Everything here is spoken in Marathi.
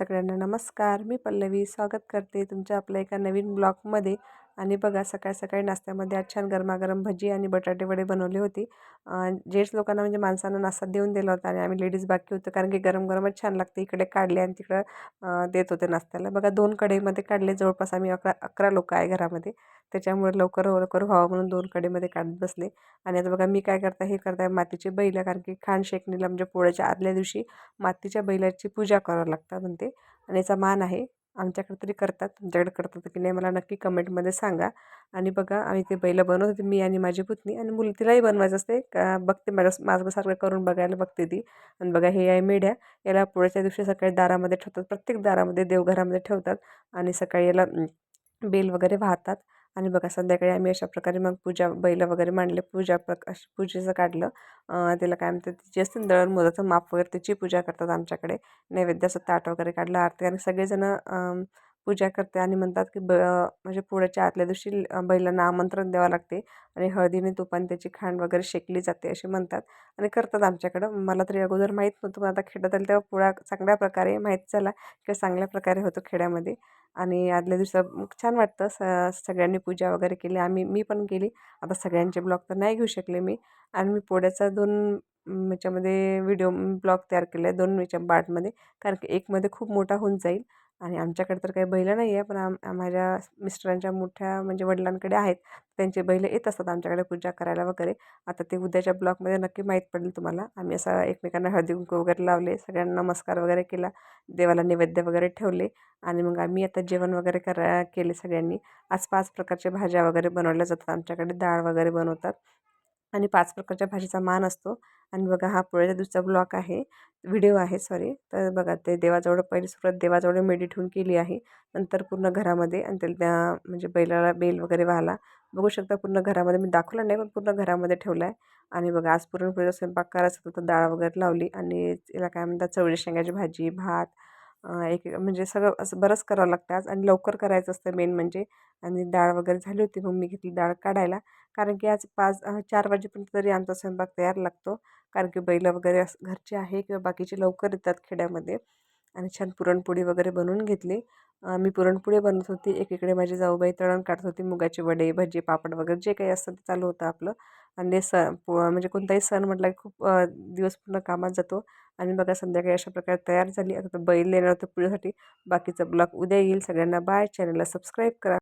सगळ्यांना नमस्कार. मी पल्लवी. स्वागत करते तुमच्या आपल्या एका नवीन ब्लॉगमध्ये. आणि बघा सकाळ सकाळी नाश्त्यामध्ये आज छान गरमागरम भजी आणि बटाटे वडे बनवले होते. जेंट्स लोकांना म्हणजे माणसांना नाश्ता देऊन दिला होता आणि आम्ही लेडीज बाकी होतो कारण की गरम गरमच छान लागते. इकडे काढले आणि तिकडं देत होते नाश्त्याला. बघा दोन कढईमध्ये काढले. जवळपास आम्ही अकरा अकरा लोक आहे घरामध्ये. त्याच्यामुळे लवकर हो, लवकर व्हावं म्हणून दोन कडेमध्ये काढत बसले. आणि आता बघा मी काय करता हे करताय मातीचे बैल कारण की खान शेकणीला म्हणजे पोळ्याच्या आदल्या दिवशी मातीच्या बैलाची पूजा करावं लागतं म्हणते. आणि याचा मान आहे आमच्याकडे तरी करतात तुमच्याकडे करतात की नाही मला नक्की कमेंटमध्ये सांगा. आणि बघा आम्ही ते बैलं बनवत होते मी आणि माझी पुतणी आणि मुली तिलाही बनवायचं असते का बघते माझं माझं करून बघायला बघते ती. आणि बघा हे आहे मेढ्या. याला पोळ्याच्या दिवशी सकाळी दारामध्ये ठेवतात. प्रत्येक दारामध्ये देवघरामध्ये ठेवतात. आणि सकाळी याला बेल वगैरे वाहतात. आणि बघा संध्याकाळी आम्ही अशा प्रकारे मग पूजा बैल वगैरे मांडले. पूजा प्रकाश पूजेचं काढलं. त्याला काय म्हणतात जे असते दळण मोदाचं माप वगैरे त्याची पूजा करतात आमच्याकडे. नैवेद्याचं ताट वगैरे काढलं आरती आणि सगळेजणं पूजा करते आणि म्हणतात की ब म्हणजे पुढच्या आतल्या दिवशी बैलांना आमंत्रण द्यावं लागते आणि हळदीने तुपाने त्याची खांड वगैरे शेकली जाते असे म्हणतात आणि करतात आमच्याकडं. मला तरी अगोदर माहीत नव्हतं पण आता खेड्यात आलं तेव्हा पोळा चांगल्या प्रकारे माहीत झाला किंवा चांगल्या प्रकारे होतो खेड्यामध्ये आणि आदल्या दिवसा छान वाटतं. स सगळ्यांनी पूजा वगैरे केली. आम्ही मी पण केली. आता सगळ्यांचे ब्लॉग तर नाही घेऊ शकले मी आणि मी पोळ्याचा दोन याच्यामध्ये व्हिडिओ ब्लॉग तयार केला आहे दोन याच्या पार्टमध्ये. कारण की एकमध्ये खूप मोठा होऊन जाईल आणि आमच्याकडे तर काही बैलं नाही आहे पण आम माझ्या मिस्टरांच्या मोठ्या म्हणजे वडिलांकडे आहेत. त्यांचे बैलं येत असतात आमच्याकडे पूजा करायला वगैरे. आता ते उद्याच्या ब्लॉगमध्ये नक्की माहीत पडेल तुम्हाला. आम्ही असं एकमेकांना हळदी कुंकू वगैरे लावले सगळ्यांना नमस्कार वगैरे केला देवाला नैवेद्य वगैरे ठेवले आणि मग आम्ही आता जेवण वगैरे करा केले सगळ्यांनी. आज पाच प्रकारच्या भाज्या वगैरे बनवल्या जातात. आमच्याकडे डाळ वगैरे बनवतात. आणि पाच प्रकारच्या भाजीचा मान असतो. आणि बघा हा पोळ्याच्या दुसरा ब्लॉक आहे. व्हिडिओ आहे सॉरी. तर बघा ते देवाजवळ पहिली सुरुवात देवाजवळ मेडी ठेवून केली आहे. नंतर पूर्ण घरामध्ये आणि त्या म्हणजे बैलाला बेल वगैरे व्हायला बघू शकता पूर्ण घरामध्ये मी दाखवला नाही पण पूर्ण घरामध्ये ठेवलं आहे. आणि बघा आज पुरणपोळीचा स्वयंपाक करायचा होता डाळ वगैरे लावली. आणि तिला काय म्हणतात चवळी शेंगाची भाजी भात एक म्हणजे सगळं असं बरंच करावं लागतं आज आणि लवकर करायचं असतं मेन म्हणजे. आणि डाळ वगैरे झाली होती मग मी घेतली डाळ काढायला. कारण की आज पाच चार वाजेपर्यंत तरी आमचा स्वयंपाक तयार लागतो. कारण की बैलं वगैरे असं घरचे आहे किंवा बाकीचे लवकर येतात खेड्यामध्ये. आणि छान पुरणपोळी वगैरे बनवून घेतली. मी पुरणपोळी बनवत होती. एकीकडे माझी जाऊबाई तळण काढत होती. मुगाचे वडे भजी पापड वगैरे जे काही असतं ते चालू होतं आपलं. आणि सण म्हणजे कोणताही सण म्हटला की खूप दिवस पूर्ण कामात जातो. आणि बघा संध्याकाळी अशा प्रकारे तयार झाली. आता बैल येणार होतं पुढेसाठी बाकीचा ब्लॉग उद्या येईल. सगळ्यांना बाय चॅनलला सबस्क्राईब करा.